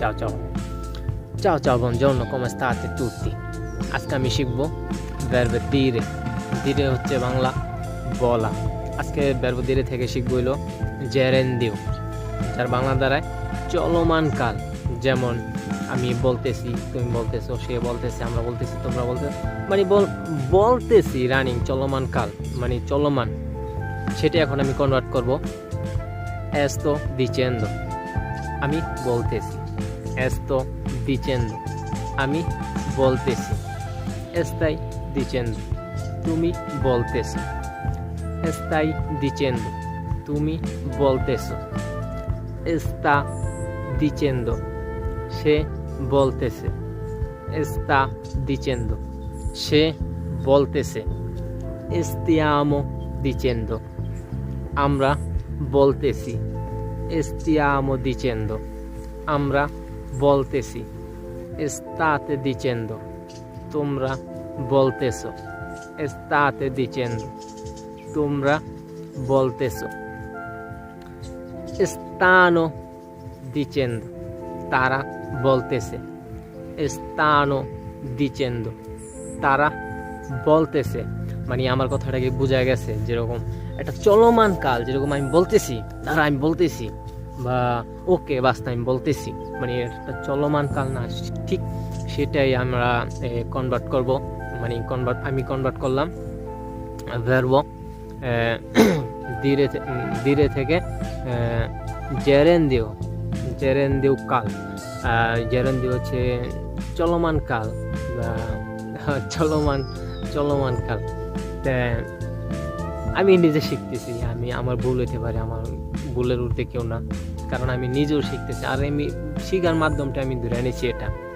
চাও চাও চাও চাও buongiorno, come state tutti? আজকে আমি শিখব verbo dire. Dire হচ্ছে বাংলা বলা আজকে verbo dire থেকে শিখব হলো জেরেন্দিও যার বাংলা দ্বারায় চলমান কাল যেমন আমি বলতেছি তুমি বলতেছো সে বলতেছে আমরা বলতেছি তোমরা বলতে মানে বল বলতেছি রানিং চলমান কাল মানে চলমান সেটা এখন আমি কনভার্ট করব এsto dicendo আমি বলতেছি এsto dicendo আমি বলতেছি estai dicendo তুমি বলতেছো estai dicendo তুমি বলতেছো está dicendo সে বলতেছে está dicendo সে বলতেছে stiamo dicendo আমরা বলতেছি stiamo dicendo আমরা বলতেছি state dicendo তোমরা বলতেছো state dicendo তোমরা বলতেছো stanno dicendo তারা বলতেছে stanno dicendo তারা বলতেছে। মানে আমার কথাটাকে বোঝা গেছে, যেরকম একটা চলমান কাল, যেরকম আমি বলতেছি, তারা আমি বলতেছি। বা ওকে বাস্তা আমি বলতেছি। মানে একটা চলমান কাল না, ঠিক সেটাই আমরা কনভার্ট করব। মানে কনভার্ট আমি কনভার্ট করলাম। ভার্ব ধীরে ধীরে থেকে জেরেন্দিও জেরেন্দিও কাল। জেরেন জেরেন্দিও হচ্ছে চলমান কাল বা, চলমান চলমান কাল। আমি নিজে শিখতেছি, আমি আমার ভুল হতে পারে, আমার ভুলের উঠতে কেউ না। কারণ আমি নিজেও শিখতেছি, আর আমি শিখার মাধ্যমটা আমি ধরে এনেছি এটা।